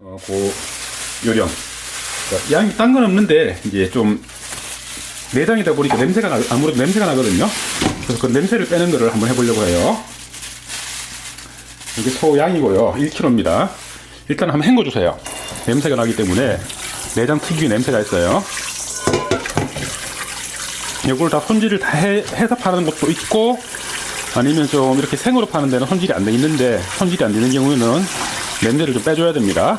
어, 그 요령. 양이 딴 건 없는데 이제 좀 내장이다 보니까 냄새가 나, 아무래도 냄새가 나거든요. 그래서 그 냄새를 빼는 거를 한번 해보려고 해요. 이게 소 양이고요. 1kg입니다. 일단 한번 헹궈 주세요. 냄새가 나기 때문에 내장 특유의 냄새가 있어요. 이걸 다 손질을 다 해, 해서 파는 것도 있고 아니면 좀 이렇게 생으로 파는 데는 손질이 안 돼 있는데 손질이 안 되는 경우에는 냄새를 좀 빼줘야 됩니다.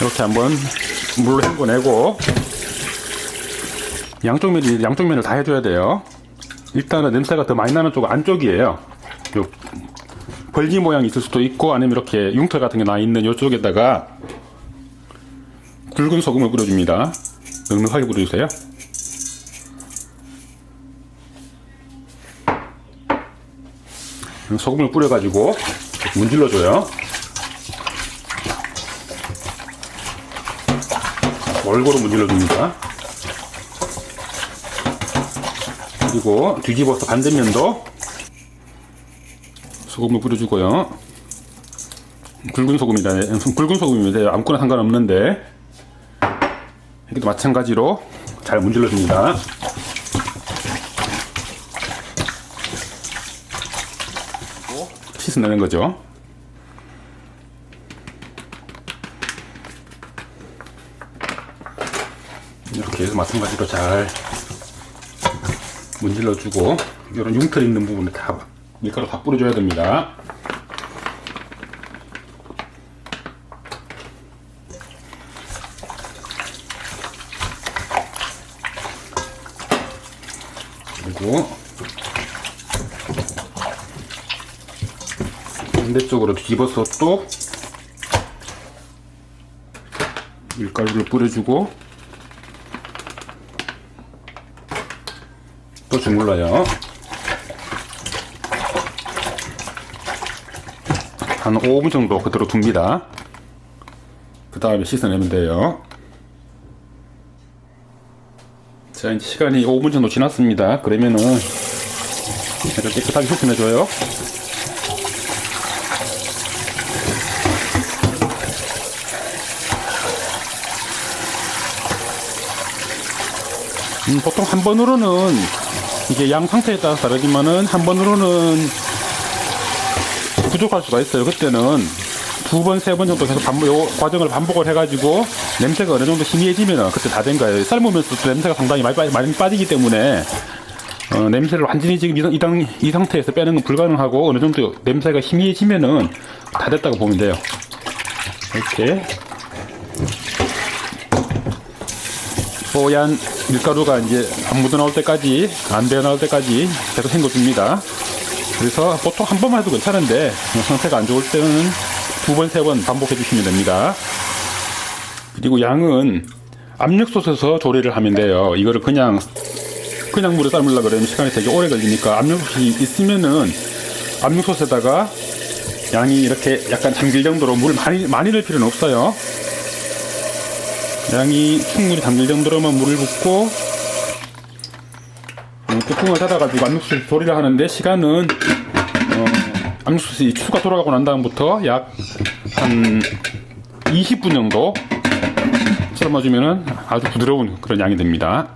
이렇게 한번 물로 헹궈내고 양쪽 면이 양쪽 면을 다 해줘야 돼요. 일단은 냄새가 더 많이 나는 쪽 안쪽이에요. 요 벌기 모양이 있을 수도 있고 아니면 이렇게 융털 같은 게 나 있는 이쪽에다가 굵은 소금을 뿌려줍니다. 넉넉하게 뿌려주세요. 소금을 뿌려가지고 문질러줘요. 골고루 문질러 줍니다. 그리고 뒤집어서 반대면도 소금을 뿌려주고요. 굵은 소금이다. 굵은 소금입니다. 아무거나 상관없는데 여기도 마찬가지로 잘 문질러 줍니다. 씻어내는 거죠. 이렇게 해서 마찬가지로 잘 문질러주고 이런 융털 있는 부분에 다 밀가루 다 뿌려줘야 됩니다. 그리고 반대쪽으로 뒤집어서 또 밀가루를 뿌려주고 또 주물러요. 한 5분 정도 그대로 둡니다. 그 다음에 씻어내면 돼요. 자, 이제 시간이 5분 정도 지났습니다. 그러면은 이렇게 깨끗하게 씻어내줘요. 음, 보통 한 번으로는 이게 양 상태에 따라 다르지만은 한 번으로는 부족할 수가 있어요. 그때는 두 번, 세 번 정도 계속 반복, 요 과정을 반복을 해가지고 냄새가 어느 정도 희미해지면 그때 다 된 거예요. 삶으면서 또 냄새가 상당히 많이, 빠, 많이 빠지기 때문에 어, 냄새를 완전히 지금 이, 상- 이 상태에서 빼는 건 불가능하고 어느 정도 냄새가 희미해지면은 다 됐다고 보면 돼요. 이렇게 뽀얀 밀가루가 이제 안 묻어 나올 때까지 안 배어 나올 때까지 계속 헹궈줍니다. 그래서 보통 한 번만 해도 괜찮은데 상태가 안 좋을 때는 두 번, 세 번 반복해 주시면 됩니다. 그리고 양은 압력솥에서 조리를 하면 돼요. 이거를 그냥 그냥 물에 삶으려고 그러면 시간이 되게 오래 걸리니까 압력솥이 있으면은 압력솥에다가 양이 이렇게 약간 잠길 정도로 물을 많이 많이 넣을 필요는 없어요. 양이 충분히 담길 정도로만 물을 붓고 음, 뚜껑을 닫아가지고 압력솥에 조리를 하는데 시간은 어, 압력솥이 추가 돌아가고 난 다음부터 약 한 20분 정도 삶아주면은 아주 부드러운 그런 양이 됩니다.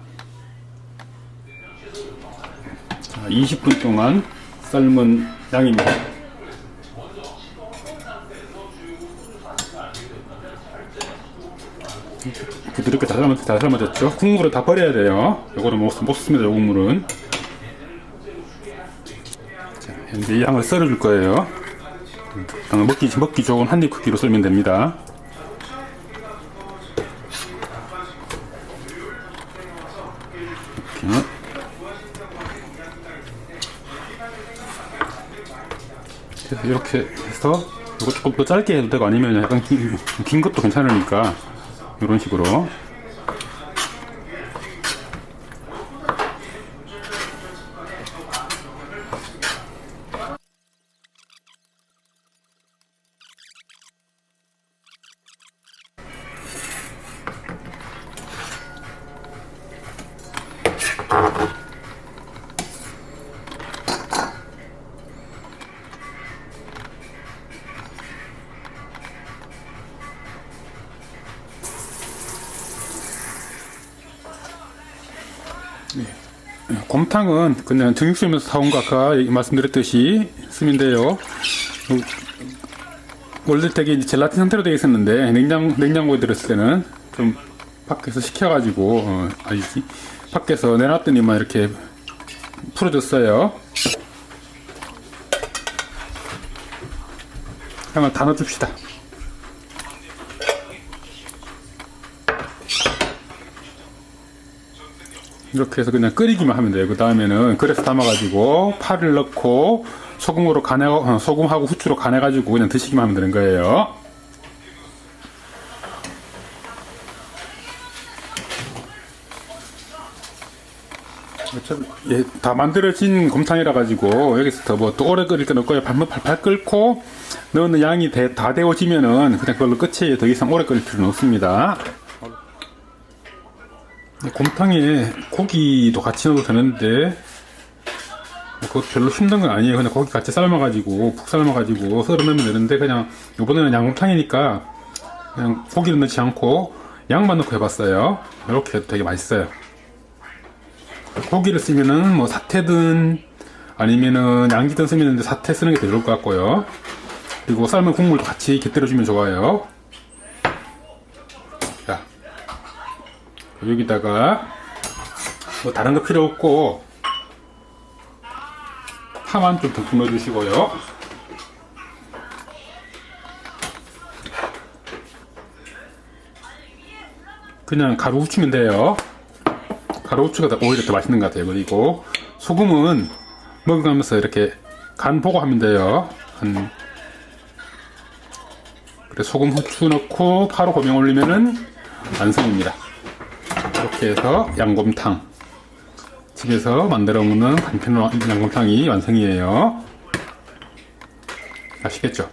자, 20분 동안 삶은 양입니다. 부드럽게 잘, 삶아, 잘 삶아졌죠? 국물을 다 버려야 돼요. 요거는 못, 못 씁니다, 요 국물은. 자, 현재 이 양을 썰어줄 거예요. 양을 먹기, 먹기 좋은 한입 크기로 썰면 됩니다. 이렇게. 이렇게 해서 이거 조금 더 짧게 해도 되고 아니면 약간 긴, 긴 것도 괜찮으니까 이런 식으로. 곰탕은 그냥 정육점에서 사온 거 아까 말씀드렸듯이 쓰면 돼요. 원래 되게 젤라틴 상태로 되어 있었는데 냉장 냉장고에 들었을 때는 좀 밖에서 식혀가지고 어, 아니지 밖에서 내놨더니만 이렇게 풀어졌어요. 그러면 다 넣어줍시다. 이렇게 해서 그냥 끓이기만 하면 돼요. 그 다음에는 그래서 담아가지고 파를 넣고 소금으로 간해, 어, 소금하고 후추로 간해가지고 그냥 드시기만 하면 되는 거예요. 예, 다 만들어진 곰탕이라 가지고 여기서 더 뭐 또 오래 끓일 건 없고요. 반만 팔팔 끓고 넣는 양이 대- 다 데워지면은 그냥 그걸로 끝이에요. 더 이상 오래 끓일 필요는 없습니다. 곰탕에 고기도 같이 넣어도 되는데 그거 별로 힘든 건 아니에요. 그냥 고기 같이 삶아가지고 푹 삶아가지고 썰어 넣으면 되는데 그냥 이번에는 양곰탕이니까 그냥 고기를 넣지 않고 양만 넣고 해봤어요. 이렇게 해도 되게 맛있어요. 고기를 쓰면은 뭐 사태든 아니면은 양지든 쓰면 사태 쓰는 게 더 좋을 것 같고요. 그리고 삶은 국물도 같이 곁들여주면 좋아요. 여기다가 뭐 다른 거 필요 없고 파만 좀 듬뿍 넣어주시고요. 그냥 가루 후추면 돼요. 가루 후추가 더- 오히려 더 맛있는 것 같아요. 그리고 소금은 먹으면서 이렇게 간 보고 하면 돼요. 한 그래 소금 후추 넣고 파로 고명 올리면은 완성입니다. 이렇게 해서 양곰탕 집에서 만들어 먹는 간편 양곰탕이 완성이에요. 아시겠죠?